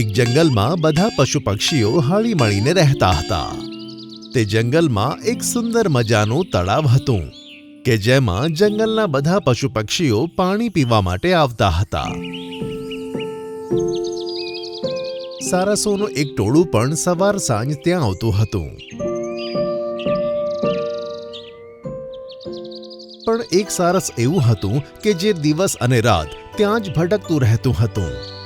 એક જંગલમાં બધા પશુ પક્ષીઓ હળી મળીને રહેતા હતા. તે જંગલમાં એક સુંદર મજાનું તળાવ હતું, કે જેમાં જંગલના બધા પશુ પક્ષીઓ પાણી પીવા માટે આવતા હતા. સારસોનું એક ટોળું પણ સવાર સાંજ ત્યાં આવતું હતું. પણ એક સારસ એવું હતું કે જે દિવસ અને રાત ત્યાં જ ભટકતું રહેતું હતું.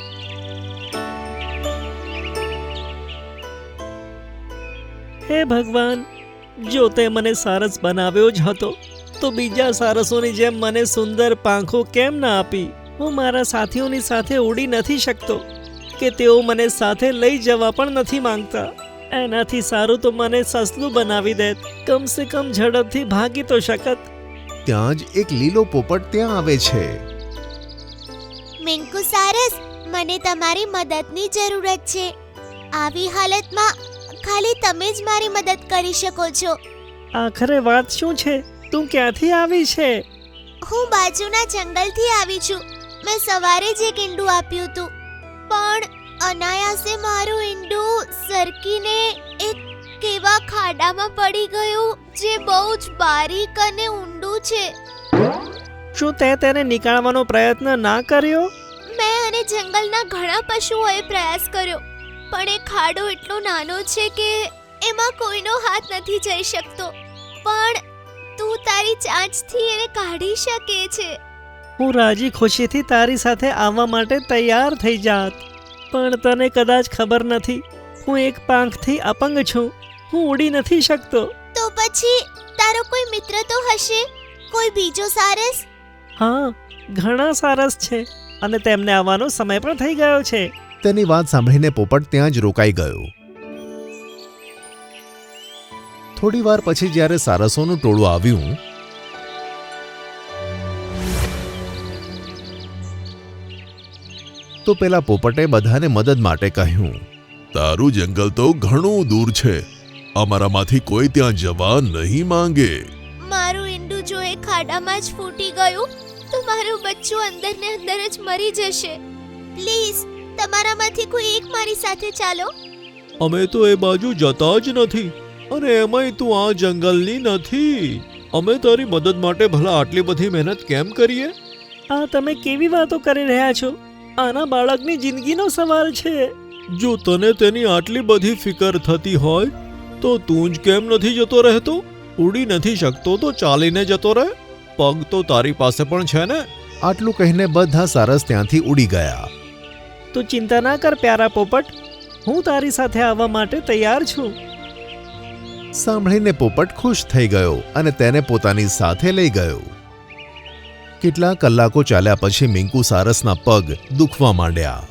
હે ભગવાન જો તે મને સારસ બનાવ્યો જ હતો તો બીજા સારસોની જેમ મને સુંદર પાંખો કેમ ના આપી? હું મારા સાથીઓની સાથે ઉડી નથી શકતો કે તેઓ મને સાથે લઈ જવા પણ નથી માંગતા. એનાથી સારું તો મને સસલું બનાવી દેત કમ સે કમ ઝડપથી ભાગી તો શકત. ત્યાં જ એક લીલો પોપટ ત્યાં આવે છે. મિંકુ સારસ મને તમારી મદદની જરૂરત છે. આવી હાલતમાં ખાલી તમે જ મારી મદદ કરી શકો છો. આખરે વાત શું છે? તું ક્યાંથી આવી છે? હું બાજુના જંગલથી આવી છું. મેં સવારે જ એક ઈંડું આપ્યું હતું. પણ અનાયાસે મારું ઈંડું સરકીને એક કેવા ખાડામાં પડી ગયું જે બહુ જ બારીક અને ઊંડું છે. શું તે તેને નીકાળવાનો પ્રયત્ન ના કર્યો? મેં અને જંગલના ઘણા પશુઓએ પ્રયાસ કર્યો. પણ એ ખાડો એટલો નાનો છે કે એમાં કોઈનો હાથ નથી જઈ શકતો. પણ તું તારી ચાંચથી એને કાઢી શકે છે. હું રાજી ખુશીથી તારી સાથે આવવા માટે તૈયાર થઈ જાત. પણ તને કદાચ ખબર નથી હું એક પાંખથી અપંગ છું. હું ઉડી નથી શકતો. તો પછી તારો કોઈ મિત્ર તો હશે? કોઈ બીજો સારસ? હા ઘણા સારસ છે અને તેમને આવવાનો સમય પણ થઈ ગયો છે. તેની વાત સાંભળીને પોપટ ત્યાં જ રોકાઈ ગયો. થોડી વાર પછી જ્યારે સારસોનું ટોળું આવ્યું તો પેલા પોપટે બધાને મદદ માટે કહ્યું તારું જંગલ તો ઘણું દૂર છે. અમારામાંથી કોઈ ત્યાં જવા નહીં માંગે. મારું ઈંડું જો એ ખાડામાં જ ફૂટી ગયું તો મારું બચ્ચું અંદર ને અંદર જ મરી જશે. પ્લીઝ તમારામાંથી કોઈ એક મારી સાથે ચાલો? અમે તો એ બાજુ જતા જ નથી. અને એમાંય તું આ જંગલની નથી. અમે તારી મદદ માટે ભલા આટલી બધી મહેનત કેમ કરીએ? આ તમે કેવી વાતો કરી રહ્યા છો? આના બાળકની જિંદગીનો સવાલ છે. જો તને તેની આટલી બધી ફિકર થતી હોય તો તું જ કેમ નથી જતો રહેતો? ઉડી નથી શકતો તો ચાલીને જતો રહે? પગ તો તારી પાસે પણ છે ને? આટલું કહીને બધા સારસ ત્યાંથી ઉડી ગયા. તું ચિંતા ના કર, પ્યારા પોપટ. હું તારી સાથે આવવા માટે તૈયાર છું. સાંભળીને પોપટ ખુશ થઈ ગયો અને તેને પોતાની સાથે લઈ ગયો. કેટલા કલાકો ચાલ્યા પછી મિંકુ સારસના પગ દુખવા માંડ્યા.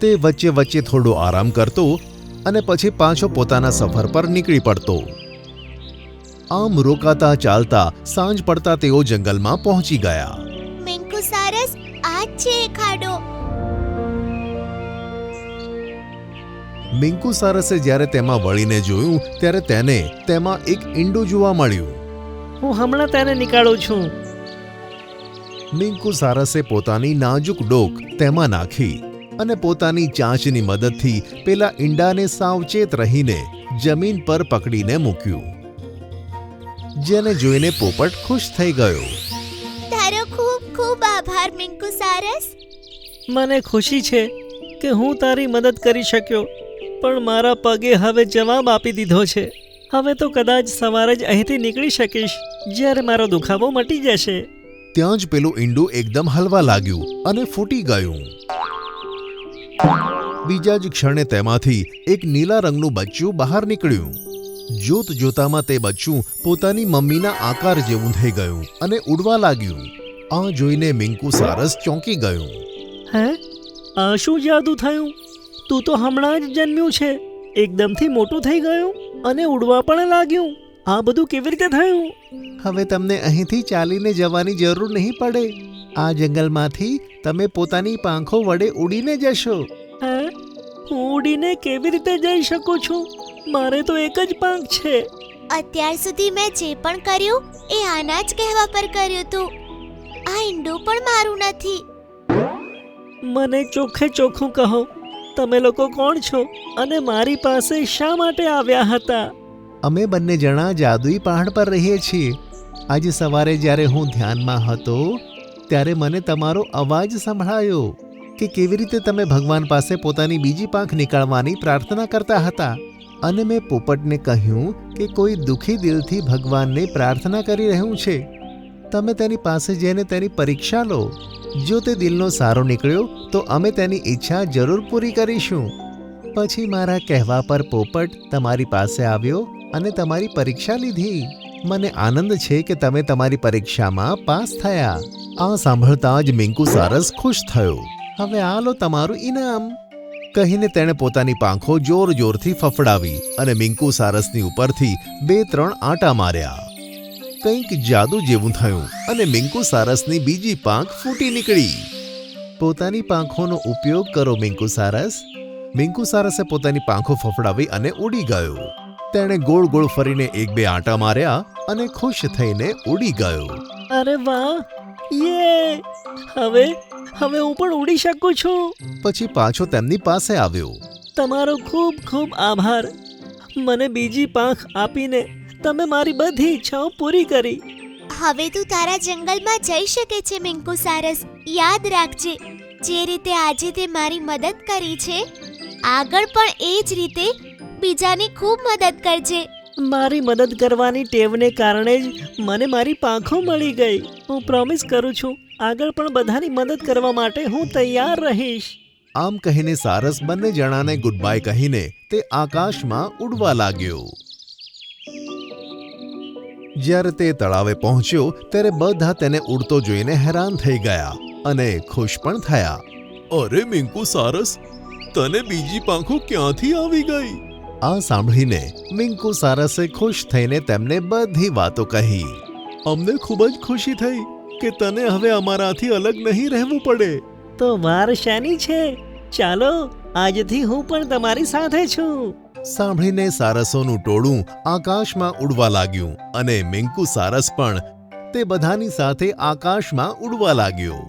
તે વચ્ચે વચ્ચે થોડો આરામ કરતો અને પછી પાછો પોતાના સફર પર નીકળી પડતો. આમ રોકાતા ચાલતા સાંજ પડતા તેઓ જંગલમાં પહોંચી ગયા. આ જ છે એ ખાડો. મિંકુ સારસે જ્યારે તેમાં વળીને જોયું ત્યારે તેને તેમાં એક ઈંડું જોવા મળ્યું. હું હમણાં તેને નીકાળું છું. મિંકુ સારસે પોતાની નાજુક ડોક તેમાં નાખી અને પોતાની ચાંચની મદદથી પેલા ઈંડાને સાવચેત રહીને જમીન પર પકડીને મૂક્યું. જેને જોઈને પોપટ ખુશ થઈ ગયો. આભાર મિંકુ સારસ. મને ખુશી છે કે હું તારી મદદ કરી શક્યો પણ મારા પગે હવે જવાબ આપી દીધો છે. હવે તો કદાચ સવારે જ અહીંથી નીકળી શકીશ જ્યારે મારો દુખાવો મટી જશે. ત્યાં જ પેલું ઈંડું એકદમ હલવા લાગ્યું અને ફૂટી ગયું. બીજા જ ક્ષણે તેમાંથી એક નીલા રંગનું બચ્ચું બહાર નીકળ્યું. જોત જોતામાં તે બચ્ચું પોતાની મમ્મીના આકાર જેવું થઈ ગયું અને ઉડવા લાગ્યું. આ જોઈને મિંકુ સારસ ચોંકી ગયું. હે? આ શું જાદુ થયું? તું તો હમણાં જ જન્મ્યું છે. એકદમથી મોટું થઈ ગયું અને ઉડવા પણ લાગ્યું. આ બધું કેવી રીતે થયું? હવે તમને અહીંથી ચાલીને જવાની જરૂર નહીં પડે. આ જંગલમાંથી તમે પોતાની પાંખો વડે ઉડીને જશો. હે? હું ઉડીને કેવી રીતે જઈ શકું છું? મારે તો એક જ પાંખ છે. અત્યાર સુધી મેં જે પણ કર્યું એ આના જ કહેવા પર કર્યું હતું આ ઈંડું પણ મારું નથી. મને ચોખ્ખે ચોખ્ખું કહો તમે લોકો કોણ છો અને મારી પાસે શા માટે આવ્યા હતા? અમે બંને જણા જાદુઈ પહાડ પર રહીએ છીએ. આજે સવારે જ્યારે હું ધ્યાનમાં હતો ત્યારે મને તમારો અવાજ સંભળાયો કે કેવી રીતે તમે ભગવાન પાસે પોતાની બીજી પાંખ નીકાળવાની પ્રાર્થના કરતા હતા. અને મેં પોપટને કહ્યું કે કોઈ દુઃખી દિલથી ભગવાનને પ્રાર્થના કરી રહ્યું છે. તમે તેની પાસે જઈને તેની પરીક્ષા લો. જો તે દિલનો સારો નીકળ્યો, તો અમે તેની ઈચ્છા જરૂર પૂરી કરીશું. પછી મારા કહેવા પર પોપટ તમારી પાસે આવ્યો અને તમારી પરીક્ષા લીધી. મને આનંદ છે કે તમે તમારી પરીક્ષામાં પાસ થયા. આ સાંભળતા જ મિંકુ સારસ ખુશ થયો. હવે આ લો તમારું ઇનામ કહીને તેણે પોતાની પાંખો જોર જોરથી ફફડાવી અને મિંકુ સારસની ઉપરથી બે ત્રણ આંટા માર્યા. કંઈક જાદુ જેવું થયું અને મિંકુ સારસની બીજી પાંખ ફૂટી નીકળી. પોતાની પાંખોનો ઉપયોગ કરો મિંકુ સારસ. મિંકુ સારસે પોતાની પાંખો ફફડાવી અને ઉડી ગયો. તેણે ગોળ ગોળ ફરીને એક બે આંટા માર્યા અને ખુશ થઈને ઉડી ગયો. અરે વાહ! યે! હવે હવે હું પણ ઉડી શકું છું. પછી પાછો તેમની પાસે આવ્યો. તમારો ખૂબ ખૂબ આભાર. મને બીજી પાંખ આપીને તમે મારી બધી ઈચ્છાઓ પૂરી કરી. હવે તું તારા જંગલમાં જઈ શકે છે મિંકુ સારસ. યાદ રાખજે જે રીતે આજે તે મારી મદદ કરી છે આગળ પણ એ જ રીતે બીજાની ખૂબ મદદ કરજે. મારી મદદ કરવાની ટેવને કારણે જ મને મારી પાંખો મળી ગઈ. હું પ્રોમિસ કરું છું આગળ પણ બધાની મદદ કરવા માટે હું તૈયાર રહીશ. આમ કહીને સારસ બંને જણાને ગુડ બાય કહીને તે આકાશમાં ઉડવા લાગ્યો. જ્યારે તે તળાવે પહોંચ્યો ત્યારે બધા તેને ઉડતો જોઈને હેરાન થઈ ગયા અને ખુશ પણ થયા. અરે મિંકુ સારસ તને બીજી પાંખો ક્યાંથી આવી ગઈ? આ સાંભળીને મિંકુ સારસે ખુશ થઈને તેમને બધી વાતો કહી. અમને ખૂબ જ ખુશી થઈ કે તને હવે અમારાથી અલગ નહીં રહેવું પડે. તો વાર શાની છે. ચાલો આજથી હું પણ તમારી સાથે છું. સાંભળીને સારસોનું ટોળું આકાશમાં ઉડવા લાગ્યું અને મિંકુ સારસ પણ તે બધાની સાથે આકાશમાં ઉડવા લાગ્યો.